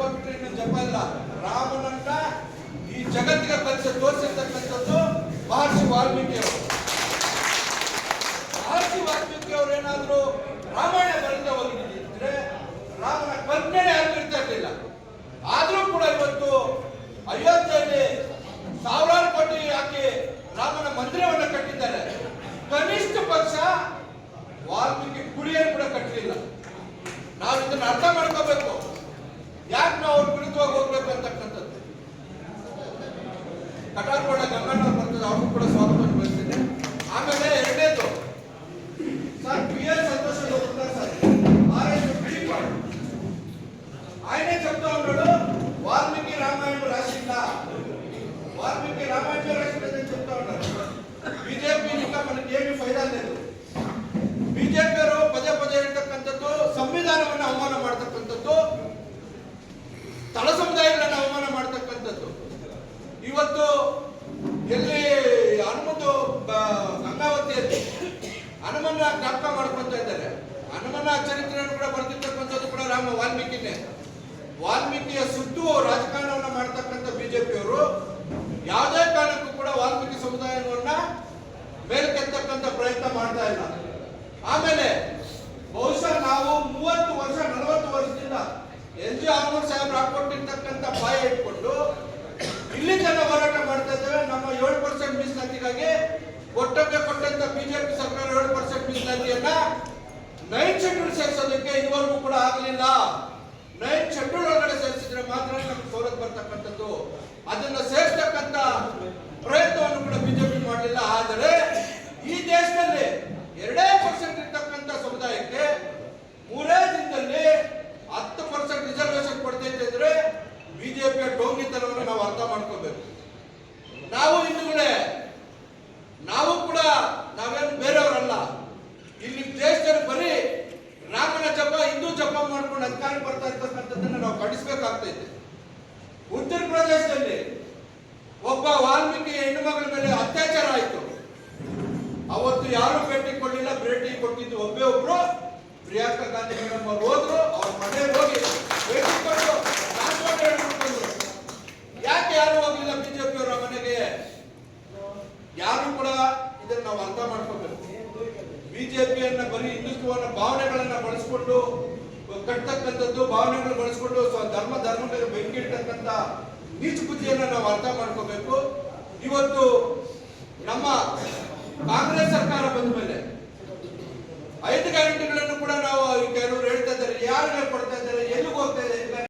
ರಾಮನ ಜಪ ಬಿಟ್ಟರೆ ಇನ್ನು ಜಪ ಇಲ್ಲ ರಾಮನನ್ನ ಈ ಜಗತ್ತಿಗೆ ಕಲಿಸಿ ತೋರಿಸಿರ್ತಕ್ಕಂಥದ್ದು ಮಹರ್ಷಿ ವಾಲ್ಮೀಕಿ ಅವರು ಮಹರ್ಷಿ ವಾಲ್ಮೀಕಿ ಅವರು ಏನಾದ್ರು ఆయనే చెప్తా ఉన్నాడు వాల్మీకి రామాయణం రాసిందా వాల్మీకి రామాయణం రాసిందని చెప్తా ఉన్నారు ಬಿಜೆಪಿ ఇంకా మనకి ఏమి ಫೈದಾ లేదు ಬಿಜೆಪಿ ಅವರು ಪದೇ ಪದೇ ಹೇಳ್ತಕ್ಕಂಥದ್ದು ಸಂವಿಧಾನವನ್ನು ಅವಮಾನ ಮಾಡ್ತಕ್ಕಂಥದ್ದು ತಳ ಸಮುದಾಯಗಳನ್ನು ಅವಮಾನ ಮಾಡ್ತಕ್ಕಂಥದ್ದು ಇವತ್ತು ಎಲ್ಲಿ ಹನುಮಂತು ಬ- ಗಂಗಾವತಿಯಲ್ಲಿ ಹನುಮನ್ನ ಜ್ಞಾಪಕ ಮಾಡ್ಕೊಂತ ಇದ್ದಾರೆ ಹನುಮನ ಚರಿತ್ರೆಯನ್ನು ಕೂಡ ಬರೆದಿರ್ತಕ್ಕಂಥದ್ದು ಕೂಡ ರಾಮ ವಾಲ್ಮೀಕಿನೇ ವಾಲ್ಮೀಕಿಯ ಸುತ್ತು ರಾಜಕಾರಣವನ್ನು ಮಾಡ್ತಕ್ಕಂಥ ಬಿಜೆಪಿಯವರು ಯಾವುದೇ ಕಾರಣಕ್ಕೂ ಕೂಡ ವಾಲ್ಮೀಕಿ ಸಮುದಾಯವನ್ನ ಮೇಲ್ಕೆತ್ತಕ್ಕಂಥ ಪ್ರಯತ್ನ ಮಾಡ್ತಾ ಇಲ್ಲ. ಆಮೇಲೆ ಬಹುಶಃ ನಾವು ಮೂವತ್ತು ವರ್ಷ, ನಲವತ್ತು ವರ್ಷದಿಂದ ಎನ್ ಜಿ ಆರ್ಮೂರ್ ಸಾಹೇಬ್ರು ಹಾಕೊಟ್ಟಿರ್ತಕ್ಕಂಥ ಬಾಯಿ ಇಟ್ಕೊಂಡು ಇಲ್ಲಿ ಜನ ಹೋರಾಟ ಮಾಡ್ತಾ ಇದ್ದೇವೆ. ನಮ್ಮ ಏಳು ಪರ್ಸೆಂಟ್ ಮೀಸಲಾತಿಗಾಗಿ ಕೊಟ್ಟಕ್ಕೆ ಕೊಟ್ಟಂತ ಬಿಜೆಪಿ ಸರ್ಕಾರ ಏಳು ಪರ್ಸೆಂಟ್ ಮೀಸಲಾತಿಯನ್ನ ನೈನ್ ಶೆಡ್ಯೂಲ್ ಸೇರಿಸೋದಕ್ಕೆ ಇದುವರೆಗೂ ಕೂಡ ಆಗಲಿಲ್ಲ. ನೈನ್ ಶೆಡ್ಯೂಲ್ ಒಳಗಡೆ ಸೇರಿಸಿದ್ರೆ ಮಾತ್ರ ನಮ್ಗೆ ಸೌಲತ್ ಬರ್ತಕ್ಕಂಥದ್ದು. ಅದನ್ನ ಸೇರಿಸ್ತಕ್ಕಂತ ಪ್ರಯತ್ನವನ್ನು ಕೂಡ ಬಿಜೆಪಿ ಮಾಡಲಿಲ್ಲ. ಆದರೆ ಈ ದೇಶದಲ್ಲಿ ಎರಡೇ ಪರ್ಸೆಂಟ್ ಇರ್ತಕ್ಕಂಥ ಸಮುದಾಯಕ್ಕೆ ಮೂರೇ ದಿನದಲ್ಲಿ ಹತ್ತು ಪರ್ಸೆಂಟ್ ರಿಸರ್ವೇಶನ್ ಕೊಡ್ತೈತೆ ಅಂದ್ರೆ ಬಿಜೆಪಿಯ ಡೋಂಗಿತನವನ್ನು ನಾವು ಅರ್ಥ ಮಾಡ್ಕೋಬೇಕು. ನಾವು ಹಿಂದೂಗಳೇ ನಾವು ಕೂಡ ನಾವೇನು ಬೇರೆಯವರಲ್ಲ. ಇಲ್ಲಿ ದೇಶದಲ್ಲಿ ಬರೀ ರಾಮನ ಜಪ, ಹಿಂದೂ ಜಪ ಮಾಡ್ಕೊಂಡು ಅಧಿಕಾರಕ್ಕೆ ಬರ್ತಾ ನಾವು ಖಂಡಿಸಬೇಕಾಗ್ತೈತೆ ಉತ್ತರ ಪ್ರದೇಶದಲ್ಲಿ ಒಬ್ಬ ವಾಲ್ಮೀಕಿ ಹೆಣ್ಣು ಮಗಳ ಮೇಲೆ ಅತ್ಯಾಚಾರ ಆಯಿತು. ಅವತ್ತು ಯಾರು ಭೇಟಿ ಕೊಡಲಿಲ್ಲ, ಭೇಟಿ ಕೊಟ್ಟಿದ್ದು ಒಬ್ಬೇ ಒಬ್ರು. ಪ್ರಿಯಾಂಕಾ ಗಾಂಧಿ ಮೇಡಮ್ ಅವರು ಹೋದ್ರು, ಅವ್ರ ಮನೆಗೆ ಹೋಗಿ ಭೇಟಿ ಕೊಟ್ಟು. ಯಾಕೆ ಯಾರು ಹೋಗಲಿಲ್ಲ ಬಿಜೆಪಿ ಅವರ ಮನೆಗೆ? ಯಾರು ಕೂಡ ಇದನ್ನ ನಾವು ಅರ್ಥ ಮಾಡ್ಕೋಬೇಕು. ಬಿಜೆಪಿಯನ್ನ ಬರೀ ಹಿಂದುತ್ವವನ್ನ ಭಾವನೆಗಳನ್ನ ಬಳಸ್ಕೊಂಡು ಕಟ್ತಕ್ಕಂಥದ್ದು ಭಾವನೆಗಳು ಬಳಸ್ಕೊಂಡು ಧರ್ಮ, ಧರ್ಮಗಳ ಬೆಂಕಿ ಇಟ್ಟಕ್ಕಂಥ ನೀಚ ಬುದ್ಧಿಯನ್ನ ನಾವು ಅರ್ಥ ಮಾಡ್ಕೋಬೇಕು. ಇವತ್ತು ನಮ್ಮ ಕಾಂಗ್ರೆಸ್ ಸರ್ಕಾರ ಬಂದ ಮೇಲೆ ಐದು ಗ್ಯಾರಂಟಿಗಳನ್ನು